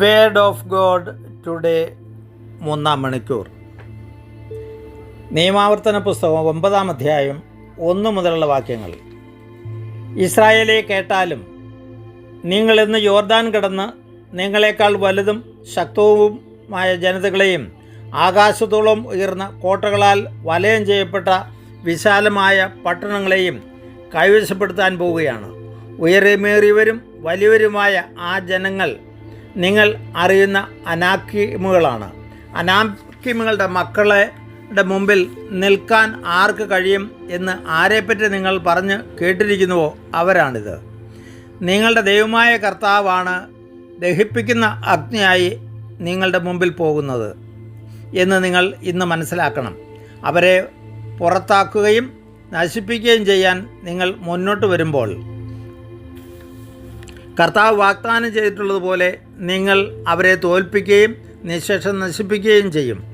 Word of God today മൂന്നാം മണിക്കൂർ. നിയമാവർത്തന പുസ്തകം ഒമ്പതാം അധ്യായം ഒന്ന് മുതലുള്ള വാക്യങ്ങൾ. ഇസ്രായേലെ കേട്ടാലും നിങ്ങൾ ഇന്ന് യോർദാൻ കിടന്ന് നിങ്ങളെക്കാൾ വലുതും ശക്തവുമായ ജനതകളെയും ആകാശത്തോളം ഉയർന്ന കോട്ടകളാൽ വലയം ചെയ്യപ്പെട്ട വിശാലമായ പട്ടണങ്ങളെയും കൈവശപ്പെടുത്താൻ പോവുകയാണ്. ഉയരമേറിയവരും വലിയവരുമായ ആ ജനങ്ങൾ നിങ്ങൾ അറിയുന്ന അനാക്കിമുകളാണ്. അനാക്കിമുകളുടെ മക്കളുടെ മുമ്പിൽ നിൽക്കാൻ ആർക്ക് കഴിയും എന്ന് ആരെപ്പറ്റി നിങ്ങൾ പറഞ്ഞ് കേട്ടിരിക്കുന്നുവോ അവരാണിത്. നിങ്ങളുടെ ദൈവമായ കർത്താവാണ് ദഹിപ്പിക്കുന്ന അഗ്നിയായി നിങ്ങളുടെ മുമ്പിൽ പോകുന്നത് എന്ന് നിങ്ങൾ ഇന്ന് മനസ്സിലാക്കണം. അവരെ പുറത്താക്കുകയും നശിപ്പിക്കുകയും ചെയ്യാൻ നിങ്ങൾ മുന്നോട്ട് വരുമ്പോൾ കർത്താവ് വാഗ്ദാനം ചെയ്തിട്ടുള്ളതുപോലെ നിങ്ങൾ അവരെ തോൽപ്പിക്കുകയും നിശേഷം നശിപ്പിക്കുകയും ചെയ്യും.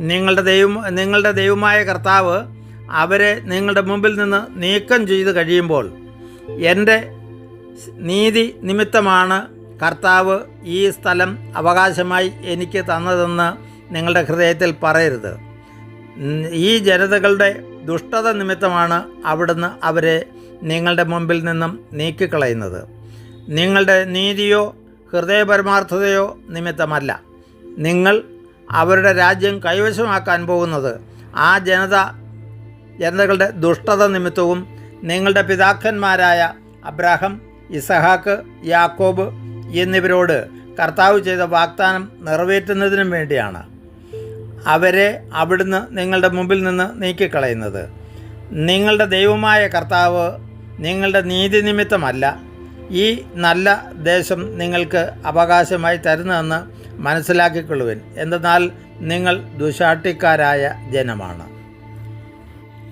നിങ്ങളുടെ ദൈവം നിങ്ങളുടെ ദൈവമായ കർത്താവ് അവരെ നിങ്ങളുടെ മുമ്പിൽ നിന്ന് നീക്കം ചെയ്ത് കഴിയുമ്പോൾ എന്റെ നീതി നിമിത്തമാണ് കർത്താവ് ഈ സ്ഥലം അവകാശമായി എനിക്ക് തന്നതെന്ന് നിങ്ങളുടെ ഹൃദയത്തിൽ പറയരുത്. ഈ ജനതകളുടെ ദുഷ്ടത നിമിത്തമാണ് അവിടുന്ന് അവരെ നിങ്ങളുടെ മുമ്പിൽ നിന്നും നീക്കിക്കളയുന്നത്. നിങ്ങളുടെ നീതിയോ ഹൃദയപരമാർത്ഥതയോ നിമിത്തമല്ല. നിങ്ങൾ അവരുടെ രാജ്യം കൈവശമാക്കാൻ പോകുന്നത് ആ ജനത ജനതകളുടെ ദുഷ്ടത നിമിത്തവും നിങ്ങളുടെ പിതാക്കന്മാരായ അബ്രാഹം ഇസഹാക്ക് യാക്കോബ് എന്നിവരോട് കർത്താവ് ചെയ്ത വാഗ്ദാനം നിറവേറ്റുന്നതിനും വേണ്ടിയാണ്. അവരെ അവിടുന്ന് നിങ്ങളുടെ മുമ്പിൽ നിന്ന് നീക്കിക്കളയുന്നത്. നിങ്ങളുടെ ദൈവമായ കർത്താവ് നിങ്ങളുടെ നീതി നിമിത്തമല്ല. ഈ നല്ല ദേശം നിങ്ങൾക്ക് അവകാശമായി തരുന്നതെന്ന് മനസ്സിലാക്കിക്കൊള്ളുവിൻ. എന്തെന്നാൽ നിങ്ങൾ ദുശാട്ടിക്കാരായ ജനമാണ്.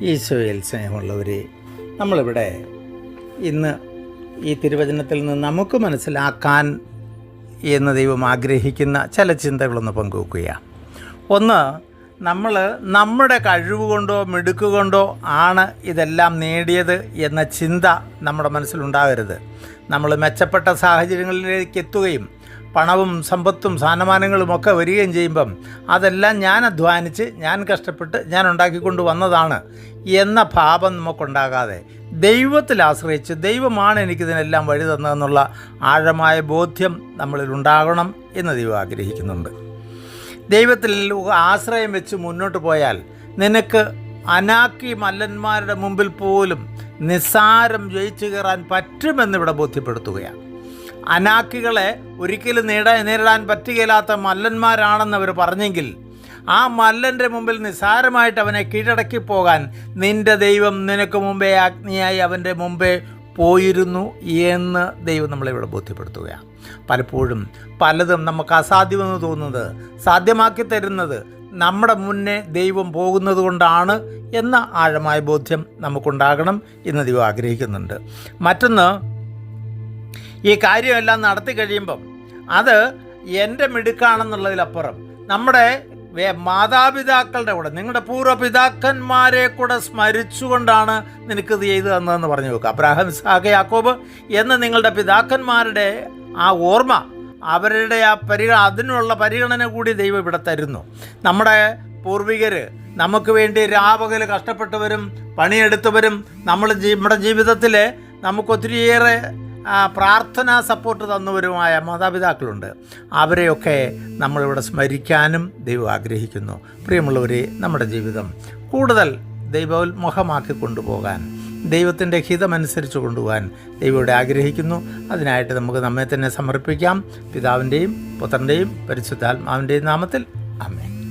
ഈശോയിൽ സ്നേഹമുള്ളവരെ നമ്മളിവിടെ ഇന്ന് ഈ തിരുവചനത്തിൽ നിന്ന് നമുക്ക് മനസ്സിലാക്കാൻ എന്ന് ദൈവം ആഗ്രഹിക്കുന്ന ചില ചിന്തകളൊന്ന് പങ്കുവെക്കുകയാണ്. ഒന്ന് നമ്മൾ നമ്മുടെ കഴിവ് കൊണ്ടോ മിടുക്ക് കൊണ്ടോ ആണ് ഇതെല്ലാം നേടിയത് എന്ന ചിന്ത നമ്മുടെ മനസ്സിലുണ്ടാകരുത്. നമ്മൾ മെച്ചപ്പെട്ട സാഹചര്യങ്ങളിലേക്ക് എത്തുകയും പണവും സമ്പത്തും സ്ഥാനമാനങ്ങളും ഒക്കെ വരികയും ചെയ്യുമ്പം അതെല്ലാം ഞാൻ അധ്വാനിച്ച് ഞാൻ കഷ്ടപ്പെട്ട് ഞാൻ ഉണ്ടാക്കിക്കൊണ്ട് വന്നതാണ് എന്ന ഭാവം നമുക്കുണ്ടാകാതെ ദൈവത്തിൽ ആശ്രയിച്ച് ദൈവമാണ് എനിക്കിതിനെല്ലാം വഴി തന്നതെന്നുള്ള ആഴമായ ബോധ്യം നമ്മളിൽ ഉണ്ടാകണം എന്ന് ദൈവം ആഗ്രഹിക്കുന്നുണ്ട്. ദൈവത്തിൽ ആശ്രയം വെച്ച് മുന്നോട്ട് പോയാൽ നിനക്ക് അനാക്കി മല്ലന്മാരുടെ മുമ്പിൽ പോലും നിസ്സാരം ജയിച്ചു കയറാൻ പറ്റുമെന്നിവിടെ ബോധ്യപ്പെടുത്തുകയാണ്. അനാക്കികളെ ഒരിക്കലും നേടാൻ നേരിടാൻ പറ്റുകയില്ലാത്ത മല്ലന്മാരാണെന്ന് അവർ പറഞ്ഞെങ്കിൽ ആ മല്ലന്റെ മുമ്പിൽ നിസ്സാരമായിട്ട് അവനെ കീഴടക്കി പോകാൻ നിന്റെ ദൈവം നിനക്ക് മുമ്പേ അഗ്നിയായി അവന്റെ മുമ്പേ പോയിരുന്നു എന്ന് ദൈവം നമ്മളിവിടെ ബോധ്യപ്പെടുത്തുകയാണ്. പലപ്പോഴും പലതും നമുക്ക് അസാധ്യമെന്ന് തോന്നുന്നത് സാധ്യമാക്കി തരുന്നത് നമ്മുടെ മുന്നേ ദൈവം പോകുന്നത് കൊണ്ടാണ് എന്ന ആഴമായ ബോധ്യം നമുക്കുണ്ടാകണം എന്ന് ദൈവം ആഗ്രഹിക്കുന്നുണ്ട്. മറ്റൊന്ന് ഈ കാര്യമെല്ലാം നടത്തി കഴിയുമ്പം അത് എന്റെ മിടുക്കാണെന്നുള്ളതിലപ്പുറം നമ്മുടെ വേ- മാതാപിതാക്കളുടെ കൂടെ നിങ്ങളുടെ പൂർവപിതാക്കന്മാരെ കൂടെ സ്മരിച്ചുകൊണ്ടാണ് നിനക്കിത് ചെയ്തു തന്നതെന്ന് പറഞ്ഞു നോക്കുക അബ്രാഹം ഇസ്ഹാഖ് യാക്കോബ് എന്ന് നിങ്ങളുടെ പിതാക്കന്മാരുടെ ആ ഓർമ്മ അവരുടെ ആ പരിഗ അതിനുള്ള പരിഗണന കൂടി ദൈവം ഇവിടെ തരുന്നു. നമ്മുടെ പൂർവികർ നമുക്ക് വേണ്ടി രാപകൽ കഷ്ടപ്പെട്ടവരും പണിയെടുത്തവരും നമ്മൾ നമ്മുടെ ജീവിതത്തിൽ നമുക്കൊത്തിരിയേറെ പ്രാർത്ഥനാ സപ്പോർട്ട് തന്നവരുമായ മാതാപിതാക്കളുണ്ട്. അവരെയൊക്കെ നമ്മളിവിടെ സ്മരിക്കാനും ദൈവം ആഗ്രഹിക്കുന്നു. പ്രിയമുള്ളവരെ നമ്മുടെ ജീവിതം കൂടുതൽ ദൈവോത്മുഖമാക്കി കൊണ്ടുപോകാൻ ദൈവത്തിന്റെ ഹിതമനുസരിച്ച് കൊണ്ടുപോകാൻ ദൈവം ഇവിടെ ആഗ്രഹിക്കുന്നു. അതിനായിട്ട് നമുക്ക് നമ്മെ തന്നെ സമർപ്പിക്കാം. പിതാവിന്റെയും പുത്രന്റെയും പരിശുദ്ധാത്മാവിന്റെയും നാമത്തിൽ. അമ്മേ